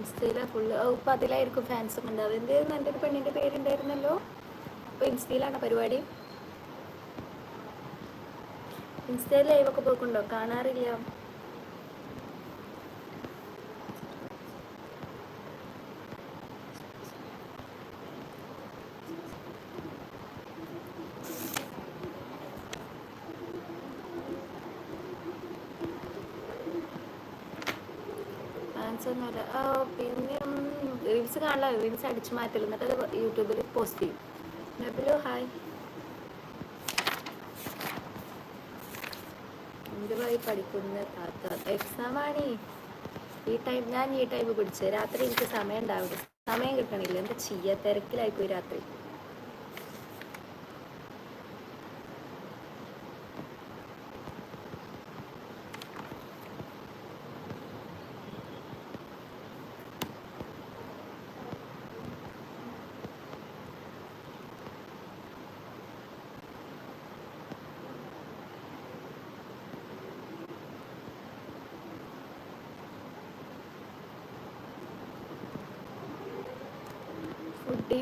ഇൻസ്റ്റയിലെ full ഇപ്പം അതിലായിരിക്കും ഫാൻസും എന്തായിരുന്നു എന്റെ ഒരു പെണ്ണിന്റെ പേരുണ്ടായിരുന്നല്ലോ. അപ്പോൾ ഇൻസ്റ്റയിലാണ് പരിപാടി. ഇൻസ്റ്റയിൽ ലൈവൊക്കെ പോക്കുണ്ടോ? കാണാറില്ല. ഫാൻസ് ഒന്നുമില്ല പിന്നെ റീൽസ് കാണില്ല റീൽസ് അടിച്ചു മാറ്റില്ല എന്നിട്ട് അത് യൂട്യൂബിൽ പോസ്റ്റ് ചെയ്യും. നബിലു ഹായ് എന്തുമായി പഠിക്കുന്ന താത്ത. എക്സാമാണ് ഈ ടൈം ഞാൻ ഈ ടൈം പിടിച്ചത് രാത്രി എനിക്ക് സമയം ഉണ്ടാവില്ല. സമയം കിട്ടണില്ല. എന്താ ചെയ്യാ? തിരക്കിലായിപ്പോയി രാത്രി. Foodie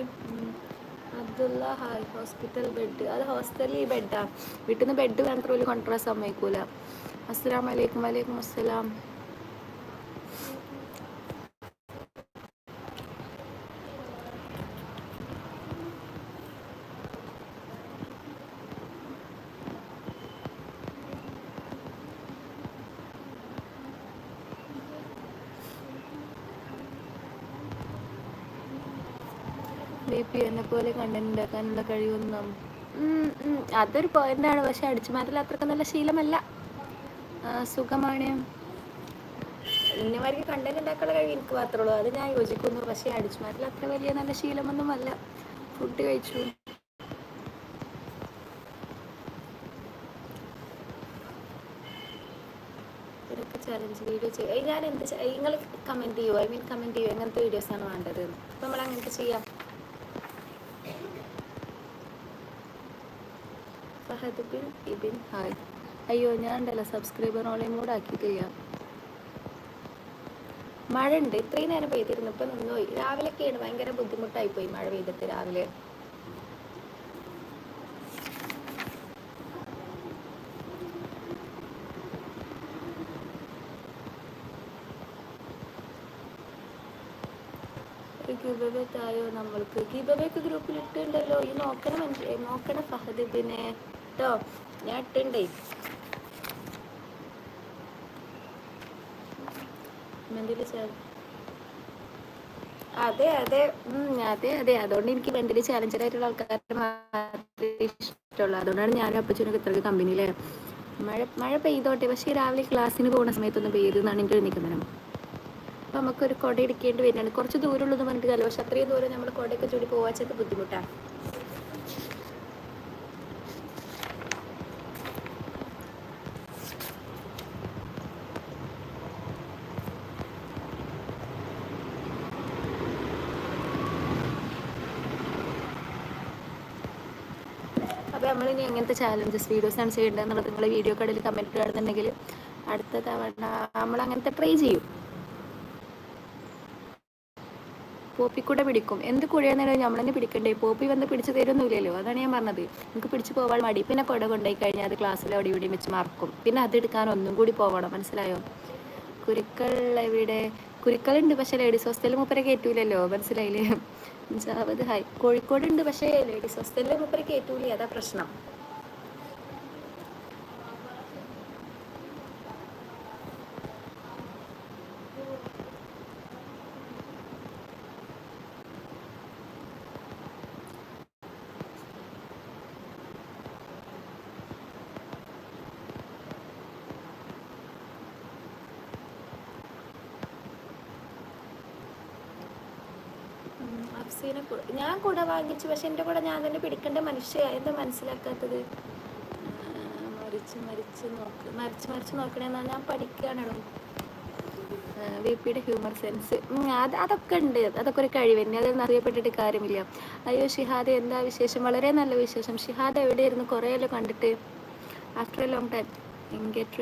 Abdulla hi hospital bed. അത് ഹോസ്റ്റലിൽ ബെഡാണ് വീട്ടിൽ നിന്ന് ബെഡ് മാത്രം കൊണ്ടുവരാൻ സമ്മതിക്കൂല. അസ്സലാം വലൈക്കും വലൈക്കും അസ്സലാം. ബി എന്നെ പോലെ കണ്ടന്റ് ഉണ്ടാക്കാനുള്ള കഴിവൊന്നും. അതൊരു പോയിന്റാണ് പക്ഷെ അടിച്ചു മാറ്റൽ അത്രയ്ക്ക് നല്ല ശീലമല്ല. സുഖമാണ്. ഇന്നമാർക്ക് കണ്ടന്റ് ഉണ്ടാക്കാനുള്ള കഴിവ് എനിക്ക് മാത്രമേ ഉള്ളൂ. അത് ഞാൻ യോജിക്കുന്നു. പക്ഷെ അടിച്ചു മാറ്റൽ അത്ര വലിയ നല്ല ശീലമൊന്നും അല്ല. ഫുഡ് കഴിച്ചു. ചലഞ്ച് വീഡിയോ ഞാൻ എന്ത് നിങ്ങൾ കമന്റ് ചെയ്യുമോ ഐ മീൻ കമന്റ് ചെയ്യുമോ എങ്ങനത്തെ വീഡിയോസ് ആണ് വേണ്ടത്? അപ്പോൾ നമ്മൾ അങ്ങനത്തെ ചെയ്യാം. ഫഹദ് ബിൻ ഇബിൻ ഹായ്. അയ്യോ ഞാൻ ഉണ്ടല്ലോ സബ്സ്ക്രൈബർ ഓൺലൈൻ മോഡ് ആക്കിയിട്ടില്ല. മഴ ഉണ്ട്. ഇത്രയും നേരം പെയ്തിരുന്നു. ഇപ്പം നിന്നുപോയി രാവിലെയൊക്കെയാണ് ഭയങ്കര ബുദ്ധിമുട്ടായി പോയി മഴ പെയ്തിട്ട് രാവിലെ. ഗിബബെ തായോ നമ്മൾക്ക്? ഗിബബെക്ക് ഗ്രൂപ്പിൽ ഇട്ടുണ്ടല്ലോ ഈ നോക്കണം നോക്കണം ഫഹദ് പിന്നെ കേട്ടോ. ഞാൻ ഇട്ടുണ്ടേ. മെന്റലി അതെ അതെ. അതെ അതെ. അതുകൊണ്ട് എനിക്ക് മെന്റലി ചാലഞ്ചർ ആയിട്ടുള്ള ആൾക്കാരെ മാത്രമേ ഇഷ്ടമുള്ളൂ. അതുകൊണ്ടാണ് ഞാനും അപ്പച്ചനൊക്കെ ഇത്രയ്ക്ക് കമ്പനിയിലെ മഴ മഴ പെയ്തോട്ടെ. പക്ഷേ രാവിലെ ക്ലാസ്സിന് പോകുന്ന സമയത്തൊന്നും പെയ്തെന്നാണ് എനിക്ക് നിഗമനം അപ്പം നമുക്കൊരു കുട എടുക്കേണ്ടി വരുന്നുണ്ട് കുറച്ച് ദൂരമുള്ളതെന്ന് പറഞ്ഞിട്ട് കാലം പക്ഷെ അത്രയും ദൂരം നമ്മൾ കുടയൊക്കെ ചൂടി പോവാച്ചൊക്കെ ബുദ്ധിമുട്ടാണ് നമ്മളിനി എങ്ങനത്തെ ചാലഞ്ചസ് വീഡിയോസാണ് ചെയ്യേണ്ടത് എന്നുള്ളത് നിങ്ങൾ വീഡിയോ കടയിൽ കമന്റ് ഇടുന്നുണ്ടെങ്കിൽ അടുത്ത തവണ നമ്മൾ അങ്ങനത്തെ ട്രൈ ചെയ്യും. പോപ്പി പോപ്പിക്കൂടെ പിടിക്കും. എന്ത് കുഴിയാണെങ്കിലും നമ്മൾ തന്നെ പിടിക്കണ്ടേ? പോപ്പി വന്ന് പിടിച്ച് തരുന്നില്ലല്ലോ അതാണ് ഞാൻ പറഞ്ഞത്. നമുക്ക് പിടിച്ച് പോകാൻ മടി. പിന്നെ കുട കൊണ്ടുപോയി കഴിഞ്ഞാൽ അത് ക്ലാസ്സിൽ അവിടെ ഇവിടെയും വെച്ച് മറക്കും. പിന്നെ അതെടുക്കാൻ ഒന്നും കൂടി പോകണം മനസ്സിലായോ? കുരുക്കൾ എവിടെ കുരുക്കളുണ്ട് പക്ഷെ ലേഡീസ് ഹോസ്റ്റലിൽ മൂപ്പരെ കയറ്റൂലല്ലോ മനസ്സിലായില്ലേ? ജാവത് ഹായ് കോഴിക്കോട് ഉണ്ട് പക്ഷേ ലേഡീസ് ഹോസ്റ്റലിൽ മൂപ്പരെ കയറ്റൂലേ അതാ പ്രശ്നം. അഫ്സീനെ ഞാൻ കൂടെ വാങ്ങിച്ചു പക്ഷെ എന്റെ കൂടെ ഞാൻ തന്നെ പിടിക്കേണ്ട മനുഷ്യ എന്താ മനസ്സിലാക്കാത്തത്? മരിച്ച് മരിച്ച് നോക്ക് മരിച്ച് മരിച്ച് നോക്കണേന്നാ ഞാൻ പഠിക്കുകയാണല്ലോ വി പിയുടെ ഹ്യൂമർ സെൻസ്. അത് അതൊക്കെ ഉണ്ട്. അതൊക്കെ ഒരു കഴിവ് തന്നെ. അതൊന്നും അറിയപ്പെട്ടിട്ട് കാര്യമില്ല. അയ്യോ ഷിഹാദ് എന്താ വിശേഷം? വളരെ നല്ല വിശേഷം. ഷിഹാദ് എവിടെയായിരുന്നു? കുറേയല്ലോ കണ്ടിട്ട്? After a long time എൻഗേറ്റ്